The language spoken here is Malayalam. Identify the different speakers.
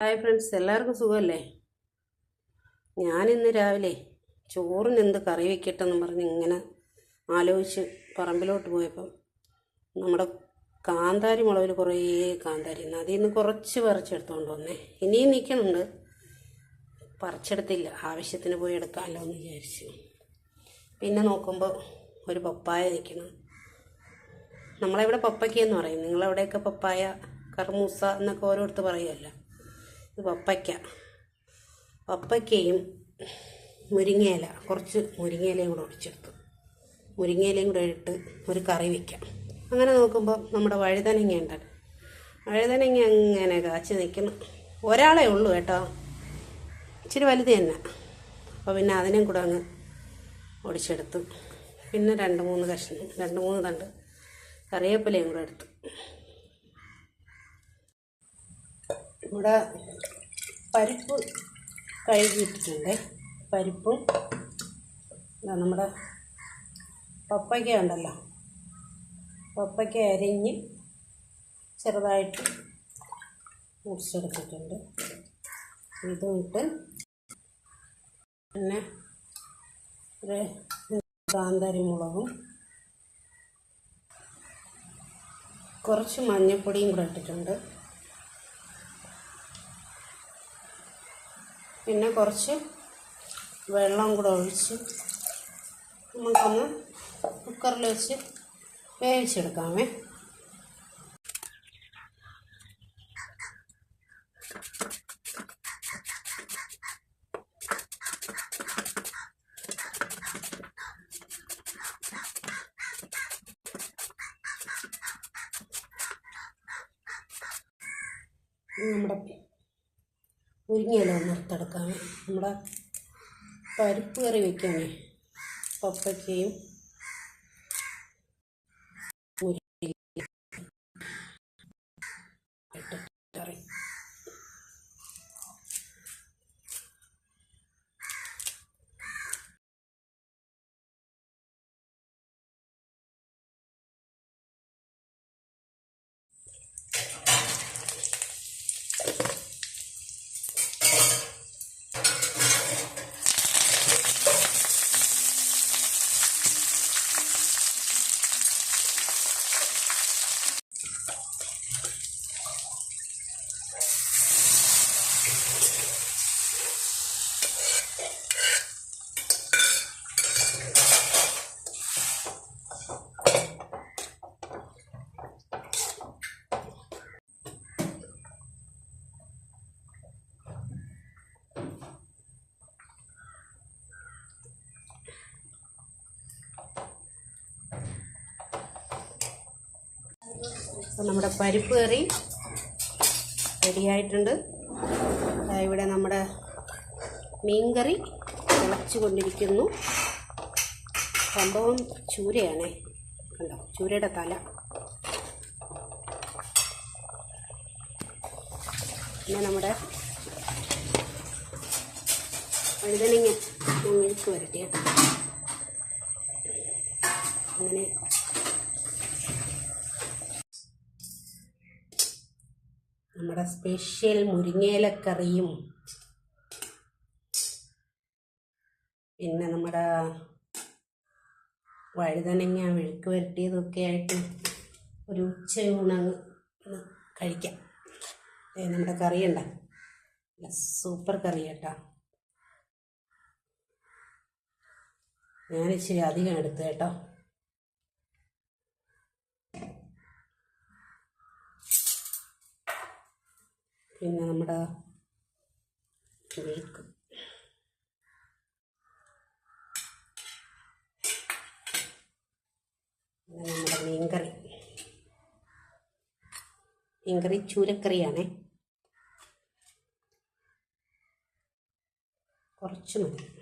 Speaker 1: ഹായ് ഫ്രണ്ട്സ് എല്ലാവർക്കും സുഖമല്ലേ? ഞാനിന്ന് രാവിലെ ചോറിന് എന്ത് കറി വെക്കട്ടെന്നും പറഞ്ഞ് ഇങ്ങനെ ആലോചിച്ച് പറമ്പിലോട്ട് പോയപ്പം നമ്മുടെ കാന്താരി മുളകിൽ കുറേ കാന്താരി ഉണ്ട് അതിൽ നിന്ന് കുറച്ച് പറിച്ചെടുത്തുകൊണ്ട് വന്നേ. ഇനിയും നിൽക്കുന്നുണ്ട് പറിച്ചെടുത്തില്ല. ആവശ്യത്തിന് പോയി എടുക്കാമല്ലോ എന്ന് വിചാരിച്ചു. പിന്നെ നോക്കുമ്പോൾ ഒരു പപ്പായ നിൽക്കണം നമ്മളെവിടെ പപ്പയ്ക്കെന്ന് പറയും. നിങ്ങളെവിടെയൊക്കെ പപ്പായ കർമൂസ എന്നൊക്കെ ഓരോരുത്തർ പറയുമല്ലോ ഇത് പപ്പയ്ക്ക. പപ്പയ്ക്കയും മുരിങ്ങയില കുറച്ച് മുരിങ്ങയിലയും കൂടെ ഒടിച്ചെടുത്തു മുരിങ്ങയിലയും കൂടെ ഇട്ട് ഒരു കറി വയ്ക്കാം അങ്ങനെ നോക്കുമ്പോൾ നമ്മുടെ വഴുതനങ്ങ ഉണ്ടല്ലോ വഴുതനങ്ങ അങ്ങനെ കാച്ചി നിൽക്കുന്നു ഒരാളെ ഉള്ളൂ കേട്ടോ. ഇച്ചിരി വലുത് തന്നെ. അപ്പോൾ പിന്നെ അതിനെയും കൂടെ അങ്ങ് ഒടിച്ചെടുത്തു പിന്നെ രണ്ട് മൂന്ന് കഷ്ണം രണ്ട് മൂന്ന് തണ്ട് കറിവേപ്പിലയും കൂടെ എടുത്തു. ഇവിടെ പരിപ്പ് കഴുകിയിട്ടിട്ടുണ്ട്. പരിപ്പും നമ്മുടെ പപ്പയ്ക്ക ഉണ്ടല്ലോ. പപ്പയ്ക്ക അരിഞ്ഞ് ചെറുതായിട്ട് മുറിച്ചെടുത്തിട്ടുണ്ട്. ഇതും ഇട്ട് പിന്നെ ഒരു കാന്താരി മുളകും കുറച്ച് മഞ്ഞൾപ്പൊടിയും കൂടെ ഇട്ടിട്ടുണ്ട്. പിന്നെ കുറച്ച് വെള്ളം കൂടെ ഒഴിച്ച് നമുക്കൊന്ന് കുക്കറിൽ വെച്ച് വേവിച്ചെടുക്കാമേ. നമ്മുടെ മുരിങ്ങയില ഒന്ന് നമ്മുടെ പരിപ്പ് കറി വെക്കാനേ പപ്പയ്ക്കയും മുരിങ്ങയിലയും ഇട്ടിട്ട് കറി അപ്പോൾ നമ്മുടെ പരിപ്പ് കറി റെഡിയായിട്ടുണ്ട്. ഇവിടെ നമ്മുടെ മീൻകറി തിളച്ചു കൊണ്ടിരിക്കുന്നു സംഭവം ചൂരയാണേ. കണ്ടോ? ചൂരയുടെ തല. പിന്നെ നമ്മുടെ വഴുതനങ്ങ മെഴുക്ക് വരട്ടെ അങ്ങനെ നമ്മുടെ സ്പെഷ്യൽ മുരിങ്ങയിലക്കറിയും. പിന്നെ നമ്മുടെ വഴുതനങ്ങ മെഴുക്ക് വരട്ടിയതൊക്കെ ആയിട്ട് ഒരു ഉച്ചയൂണങ്ങ് കഴിക്കാം. നമ്മുടെ കറി ഉണ്ട സൂപ്പർ കറി കേട്ടോ. ഞാൻ ഇച്ചിരി അധികം എടുത്തു കേട്ടോ. പിന്നെ നമ്മുടെ വിഴുക്ക് നമ്മുടെ മീൻകറി. മീൻകറി ചൂരക്കറിയാണേ. കുറച്ച് മതി.